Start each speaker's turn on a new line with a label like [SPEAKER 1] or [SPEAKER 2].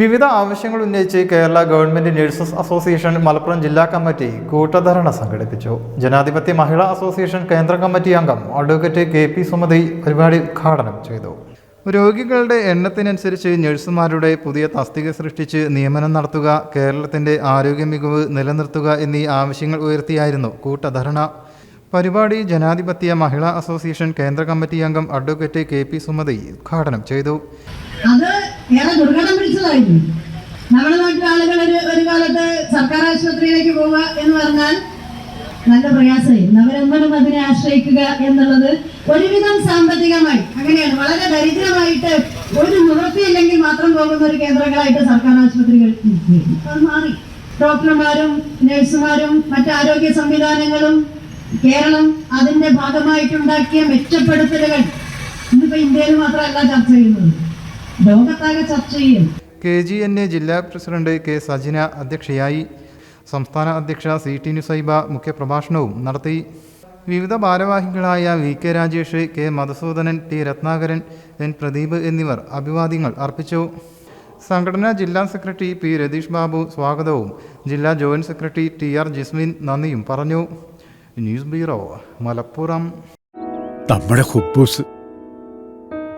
[SPEAKER 1] വിവിധ ആവശ്യങ്ങൾ ഉന്നയിച്ച് Kerala government nurses association Malappuram ജില്ലാ കമ്മിറ്റി കൂട്ടധരണ സംഘടിപ്പിച്ചു. ജനാധിപത്യ മഹിളാ അസോസിയേഷൻ കേന്ദ്ര കമ്മിറ്റി അംഗം അഡ്വക്കേറ്റ് കെ പി സുമതി പരിപാടി ഉദ്ഘാടനം ചെയ്തു. രോഗികളുടെ എണ്ണത്തിനനുസരിച്ച് നഴ്സുമാരുടെ പുതിയ തസ്തിക സൃഷ്ടിച്ച് നിയമനം നടത്തുക കേരളത്തിന്റെ ആരോഗ്യ മികവ് നിലനിർത്തുക എന്നീ ആവശ്യങ്ങൾ ഉയർത്തിയായിരുന്നു കൂട്ടധരണ പരിപാടി ജനാധിപത്യ മഹിളാ അസോസിയേഷൻ കേന്ദ്ര കമ്മിറ്റി അംഗം അഡ്വക്കേറ്റ് കെ പി സുമതി ഉദ്ഘാടനം ചെയ്തു.
[SPEAKER 2] ഏറെ ദുർഘടം പിടിച്ചതായിരുന്നു നമ്മുടെ നാട്ടിലെ ആളുകൾ ഒരു ഒരു കാലത്ത് സർക്കാർ ആശുപത്രിയിലേക്ക് പോവുക എന്ന് പറഞ്ഞാൽ നല്ല പ്രയാസമായിരുന്നു അവരെന്തോരം അതിനെ ആശ്രയിക്കുക എന്നുള്ളത് ഒരുവിധം സാമ്പത്തികമായി അങ്ങനെയാണ്. വളരെ ദരിദ്രമായിട്ട് ഒരു നിവൃത്തിയില്ലെങ്കിൽ മാത്രം പോകുന്ന ഒരു കേന്ദ്രങ്ങളായിട്ട് സർക്കാർ ആശുപത്രികൾ മാറി. ഡോക്ടർമാരും നഴ്സുമാരും മറ്റു ആരോഗ്യ സംവിധാനങ്ങളും കേരളം അതിന്റെ ഭാഗമായിട്ടുണ്ടാക്കിയ മെച്ചപ്പെടുത്തലുകൾ ഇന്നിപ്പോ ഇന്ത്യയിൽ മാത്രമല്ല ചർച്ച ചെയ്യുന്നത്. ലോകത്താകെ ചർച്ച ചെയ്യും
[SPEAKER 1] കെ ജി എൻ എ ജില്ലാ പ്രസിഡന്റ് കെ സജിന അധ്യക്ഷയായി. സംസ്ഥാന അധ്യക്ഷ സി ടി നുസൈബ മുഖ്യപ്രഭാഷണവും നടത്തി. വിവിധ ഭാരവാഹികളായ V K Rajesh K Madhusoodanan T Ratnakaran N Pradeep എന്നിവർ അഭിവാദ്യങ്ങൾ അർപ്പിച്ചു. സംഘടനാ ജില്ലാ സെക്രട്ടറി പി രതീഷ് ബാബു സ്വാഗതവും ജില്ലാ joint secretary T R Jismin നന്ദിയും പറഞ്ഞു. News bureau Malappuram.
[SPEAKER 3] നമ്മുടെ